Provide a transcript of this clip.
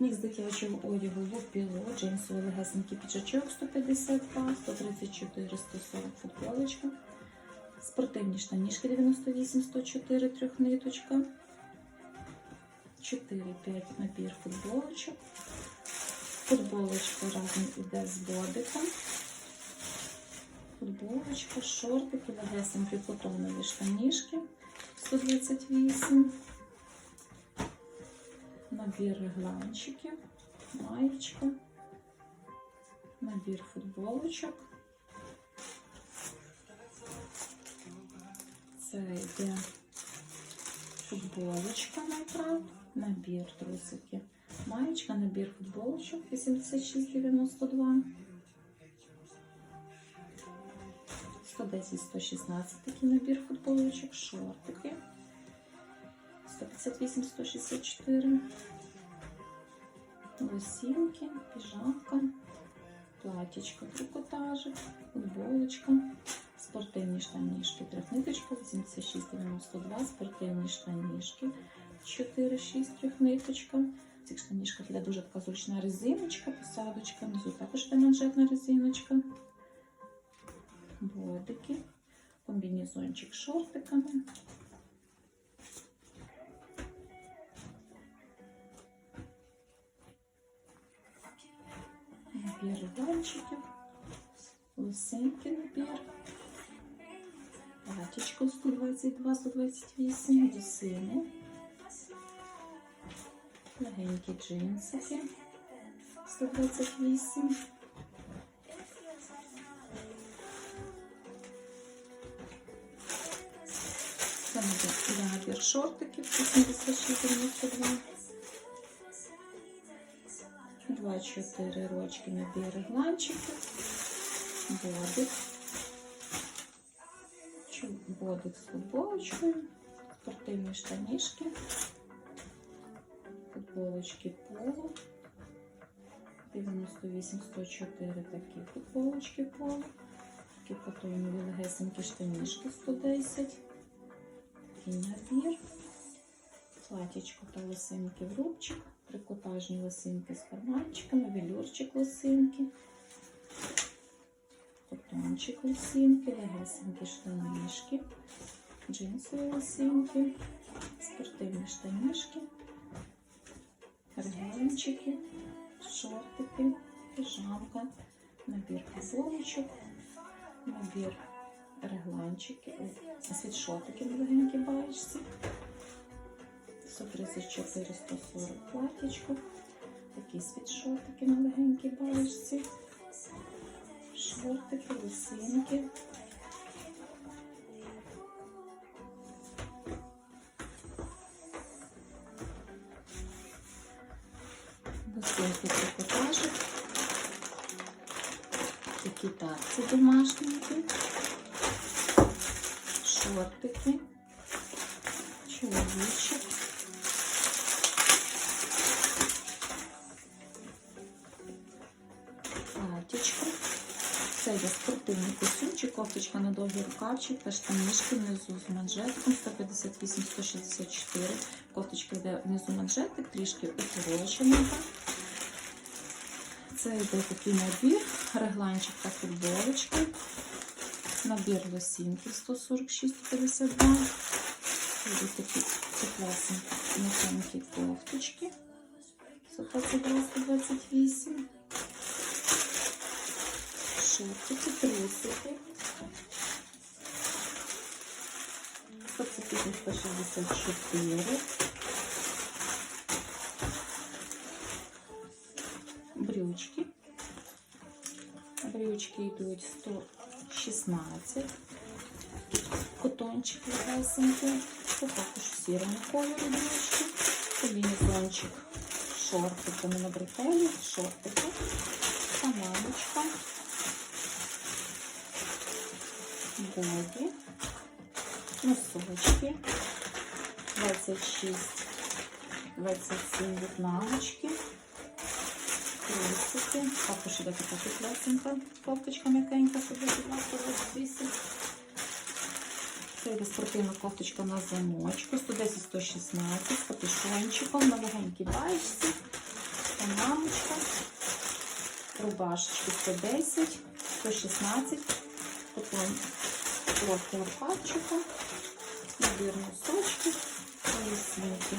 Мікс дитячого одягу лупіло, джинсовий легесенький піджачок 152, 134, 140 футболочка. Спортивні штанішки 98, 104, трьохниточка. 4-5 набір футболочок. Футболочка разом іде з бодиком. Футболочка, шортики, легесенькі котонові штанішки 128. Набір регланчиків, маєчка, набір футболочок. Це йде футболочка найкрав, набір трусики. Маєчка, набір футболочок 86,92. 110, 116 такий набір футболочок, шортики. 158, 164. Лосінки, піжамка, платічко, трикотажик, футболочка, спортивні штанішки, трьохниточка, 86,92, спортивні штанішки, 4-6 трьохниточка. В цих штанішках іде дуже така зручна резиночка, посадочка, внизу також йде манжетна резиночка, бодики, комбінезончик шортиками. Набір. Банчиків, лосинки набір, платічко 122, 128, лосини, легенькі джинсики. 128. Це набір шортиків 86,92. 2-4 рочки набір регланчиків, бодик, бодик з футболочкою, спортивні штанішки, футболочки поло, 98-104 такі футболочки поло, такі потонові легесенькі штанішки 110, такий набір, платічко та лосинки в рубчик, трикотажні лосинки з карманчиками, велюрчик лосинки, котончик лосинки, легесенькі штанішки, джинсові лосинки, спортивні штанішки, регенчики, шортики, піжамка, набір футболочок, набір регланчики, ой, світшотики на легенькій баєчці. 134, 140 платічко. Такі світшотики на легенькій балочці. Шортики, лосинки. Лосинки трикотажик. Такі тарці домашненькі. Шортики. Чоловічок. Спортивний костюмчик, кофточка на довгий рукавчик та штанішки внизу з манжетиком 158-164. Кофточка йде внизу манжетик, трішки укорочена. Це йде такий набір, регланчик та футболочка. Набір лосінки 146-52. Ось такі теплесенькі м'якенькі кофточки 122-128 шортики, трусики. 164. Брючки. Брючки йдуть 116. Котончик легесенький. Це також в сірому кольорі брючки. Комбінезончик шортиками на бретелі, шортики, панамочка. Боді, носочки, 26, 27 в'єтнамочки, трусики, також іде така теплесенька кофточка м'якенька, 128. Це йде спортивна кофточка на замочку, 110-116 з капюшончиком на легенькій баєчці. панамочка, рубашечки 110, 116, потім легкого пальчика, набір носочки, поясники.